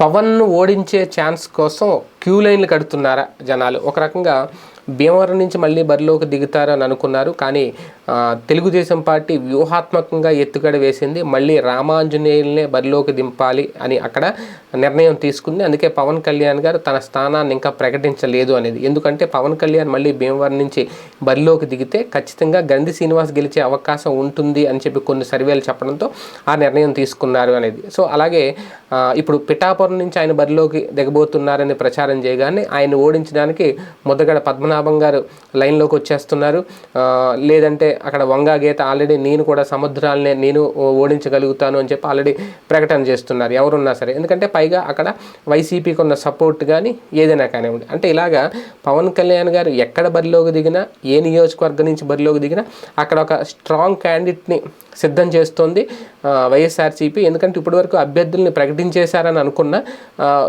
పవన్ను ఓడించే chance కోసం queue లైన్లు కడుతున్నారా జనాలు? ఒక రకంగా భీమవరం నుంచి మళ్ళీ బరిలోకి దిగుతారని అనుకున్నారు. కానీ తెలుగుదేశం పార్టీ వ్యూహాత్మకంగా ఎత్తుగడ వేసింది. మళ్ళీ రామాంజనేయుల్నే బరిలోకి దింపాలి అని అక్కడ నిర్ణయం తీసుకుంది. అందుకే పవన్ కళ్యాణ్ గారు తన స్థానాన్ని ఇంకా ప్రకటించలేదు అనేది. ఎందుకంటే పవన్ కళ్యాణ్ మళ్ళీ భీమవరం నుంచి బరిలోకి దిగితే ఖచ్చితంగా గండి శ్రీనివాస్ గెలిచే అవకాశం ఉంటుంది అని చెప్పి కొన్ని సర్వేలు చెప్పడంతో ఆ నిర్ణయం తీసుకున్నారు అనేది. సో అలాగే ఇప్పుడు పిఠాపురం నుంచి ఆయన బరిలోకి దిగబోతున్నారని ప్రచారం చేయగానే ఆయన ఓడించడానికి ముద్దగడ పద్మనాభం గారు లైన్లోకి వచ్చేస్తున్నారు. లేదంటే అక్కడ వంగా గీత ఆల్రెడీ నేను కూడా సముద్రాలనే నేను ఓడించగలుగుతాను అని చెప్పి ఆల్రెడీ ప్రకటన చేస్తున్నారు. ఎవరున్నా సరే. ఎందుకంటే పైగా అక్కడ వైసీపీకి ఉన్న సపోర్ట్ కానీ ఏదైనా కానివ్వండి. అంటే ఇలాగా పవన్ కళ్యాణ్ గారు ఎక్కడ బరిలోకి దిగినా ఏ నియోజకవర్గం నుంచి బరిలోకి దిగినా అక్కడ ఒక స్ట్రాంగ్ క్యాండిడేట్ని సిద్ధం చేస్తోంది వైఎస్ఆర్సీపీ. ఎందుకంటే ఇప్పటివరకు అభ్యర్థుల్ని ప్రకటించేశారని అనుకున్న.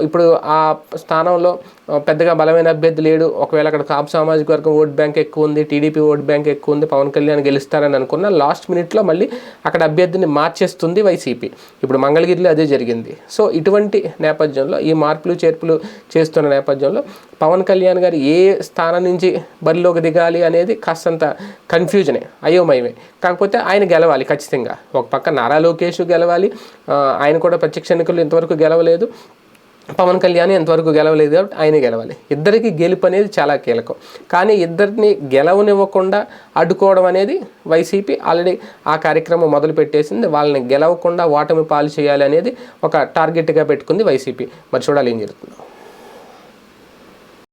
ఇప్పుడు ఆ స్థానంలో పెద్దగా బలమైన అభ్యర్థి లేడు. ఒకవేళ అక్కడ కాపు సామాజిక వర్గం ఓట్ బ్యాంక్ ఎక్కువ ఉంది టీడీపీ ఓట్ బ్యాంక్ ఎక్కువ ఉంది పవన్ కళ్యాణ్ గెలుస్తారని అనుకున్న లాస్ట్ మినిట్లో మళ్ళీ అక్కడ అభ్యర్థిని మార్చేస్తుంది వైసీపీ. ఇప్పుడు మంగళగిరిలో అదే జరిగింది. సో ఇటువంటి నేపథ్యంలో ఈ మార్పులు చేర్పులు చేస్తున్న నేపథ్యంలో పవన్ కళ్యాణ్ గారు ఏ స్థానం నుంచి బరిలోకి దిగాలి అనేది కాస్తంత కన్ఫ్యూజనే అయోమయమే. కాకపోతే ఆయన గెలవాలి. ఖచ్చితంగా. ఒక పక్క నారా లోకేష్ గెలవాలి. ఆయన కూడా ప్రత్యక్ష ఎన్నికలు ఇంతవరకు గెలవలేదు. పవన్ కళ్యాణ్ ఎంతవరకు గెలవలేదు కాబట్టి ఆయనే గెలవాలి. ఇద్దరికి గెలుపు అనేది చాలా కీలకం. కానీ ఇద్దరిని గెలవనివ్వకుండా అడ్డుకోవడం అనేది వైసీపీ ఆల్రెడీ ఆ కార్యక్రమం మొదలు పెట్టేసింది. వాళ్ళని గెలవకుండా ఓటమి పాలు చేయాలి అనేది ఒక టార్గెట్గా పెట్టుకుంది వైసీపీ. మరి చూడాలి ఏం జరుగుతుందో.